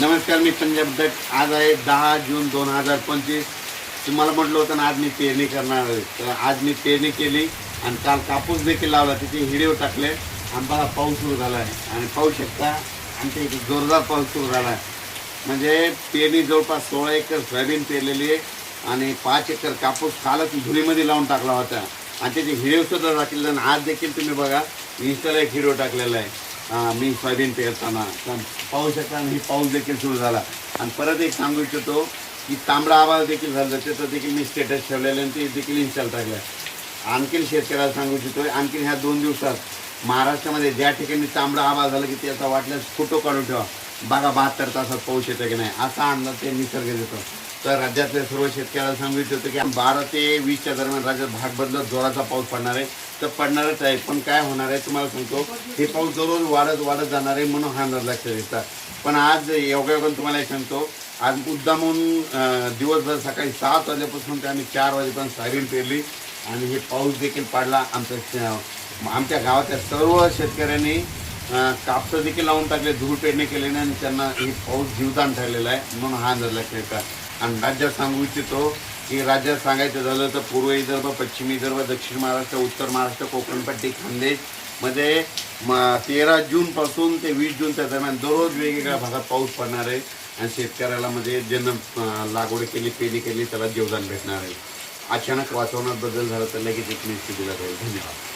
नमस्कार मी पंजाब दत्त. आज आहे दहा जून दोन हजार पंचवीस. तुम्हाला म्हटलं होतं ना आज मी पेरणी करणार आहे. तर आज मी पेरणी केली आणि काल कापूस देखील लावला. तिथे हिडिओ टाकले. आणि बघा पाऊस सुरू झाला आहे. आणि पाहू शकता आमच्या इथे जोरदार पाऊस सुरू झाला आहे. म्हणजे पेरणी जवळपास सोळा एकर सोयाबीन पेरलेली आहे. आणि पाच एकर कापूस कालच धुळीमध्ये लावून टाकला होता. आणि त्याचे हिडिओसुद्धा सुद्धा आणि आज देखील तुम्ही बघा इन्स्टाला एक हिडिओ टाकलेला आहे. मी सोयाबीन पेरताना. पाऊस पाहू शकता आणि पाऊस देखील सुरू झाला. आणि परत एक सांगू इच्छितो की तांबडा आवाज देखील झाला. त्याचं देखील मी स्टेटस ठेवलेलं आणि ते देखील इन्स्टॉल टाकलं आणखीन शेतकऱ्याला सांगू इच्छितो आणखीन ह्या दोन दिवसात महाराष्ट्रामध्ये ज्या ठिकाणी तांबडा आवाज झाला की त्याचा वाटल्यास फोटो काढून ठेवा. बघा बहात्तर तासात पाऊस येतो की नाही? असा अंदाज ते निसर्ग देतो. तर राज्यातल्या सर्व शेतकऱ्याला सांगू इच्छितो की बारा ते वीसच्या दरम्यान राज्यात भाग बदलत जोराचा पाऊस पडणार आहे. तर पडणारच आहे पण काय होणार आहे तुम्हाला सांगतो हे पाऊस दररोज वाढत वाढत जाणार आहे म्हणून हा अंदाज लक्षात येतात पण आज योगायोगानं तुम्हाला एक सांगतो आज मुद्दामून दिवसभर सकाळी सात वाजल्यापासून ते आम्ही चार वाजेपर्यंत सायरीन पेरली आणि हे पाऊस देखील पडला आमच्या आमच्या गावातल्या सर्व शेतकऱ्यांनी कापसं देखील लावून टाकले धूळ पेरणी केल्याने आणि त्यांना हे पाऊस जीवदान ठरलेला आहे म्हणून हा अंदाज लक्षात येतात आणि राज्यात सांगू इच्छितो की राज्यात सांगायचं झालं तर पूर्व विदर्भ पश्चिम विदर्भ दक्षिण महाराष्ट्र उत्तर महाराष्ट्र कोकणपट्टी खानदेशमध्ये म- तेरा जूनपासून ते वीस जूनच्या दरम्यान दररोज वेगवेगळ्या भागात पाऊस पडणार आहे आणि शेतकऱ्याला म्हणजे ज्यांना लागवड केली पेरणी केली त्याला जीवदान भेटणार आहे. अचानक वातावरणात बदल झाला तर लगेच एकमेक दिला जाईल. धन्यवाद.